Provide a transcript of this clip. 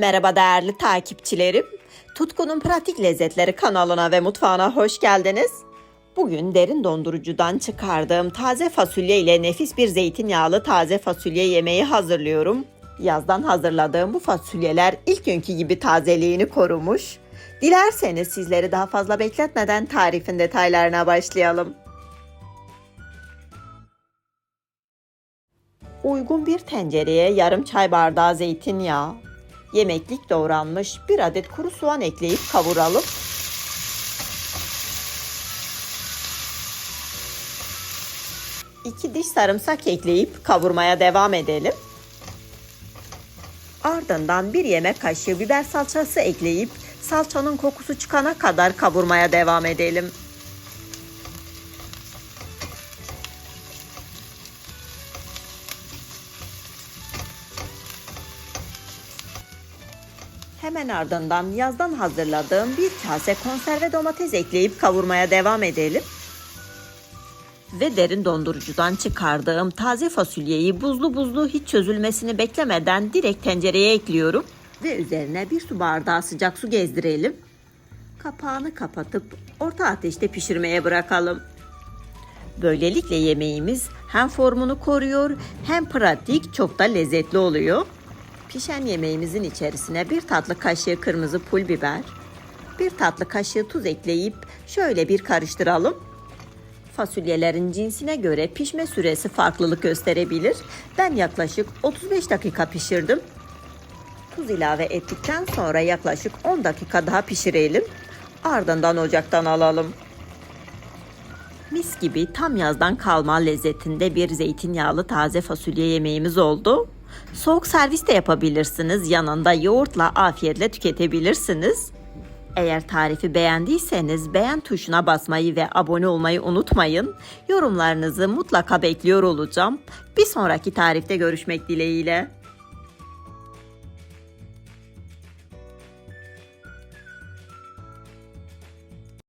Merhaba değerli takipçilerim. Tutkunun Pratik Lezzetleri kanalına ve mutfağına hoş geldiniz. Bugün derin dondurucudan çıkardığım taze fasulye ile nefis bir zeytinyağlı taze fasulye yemeği hazırlıyorum. Yazdan hazırladığım bu fasulyeler ilk günkü gibi tazeliğini korumuş. Dilerseniz sizleri daha fazla bekletmeden tarifin detaylarına başlayalım. Uygun bir tencereye yarım çay bardağı zeytinyağı, yemeklik doğranmış bir adet kuru soğan ekleyip kavuralım. İki diş sarımsak ekleyip kavurmaya devam edelim. Ardından bir yemek kaşığı biber salçası ekleyip salçanın kokusu çıkana kadar kavurmaya devam edelim. Hemen ardından yazdan hazırladığım bir kase konserve domates ekleyip kavurmaya devam edelim. Ve derin dondurucudan çıkardığım taze fasulyeyi buzlu buzlu hiç çözülmesini beklemeden direkt tencereye ekliyorum. Ve üzerine bir su bardağı sıcak su gezdirelim. Kapağını kapatıp orta ateşte pişirmeye bırakalım. Böylelikle yemeğimiz hem formunu koruyor hem pratik çok da lezzetli oluyor. Pişen yemeğimizin içerisine bir tatlı kaşığı kırmızı pul biber, bir tatlı kaşığı tuz ekleyip şöyle bir karıştıralım. Fasulyelerin cinsine göre pişme süresi farklılık gösterebilir. Ben yaklaşık 35 dakika pişirdim. Tuz ilave ettikten sonra yaklaşık 10 dakika daha pişirelim. Ardından ocaktan alalım. Mis gibi tam yazdan kalma lezzetinde bir zeytinyağlı taze fasulye yemeğimiz oldu. Soğuk servis de yapabilirsiniz. Yanında yoğurtla afiyetle tüketebilirsiniz. Eğer tarifi beğendiyseniz beğen tuşuna basmayı ve abone olmayı unutmayın. Yorumlarınızı mutlaka bekliyor olacağım. Bir sonraki tarifte görüşmek dileğiyle.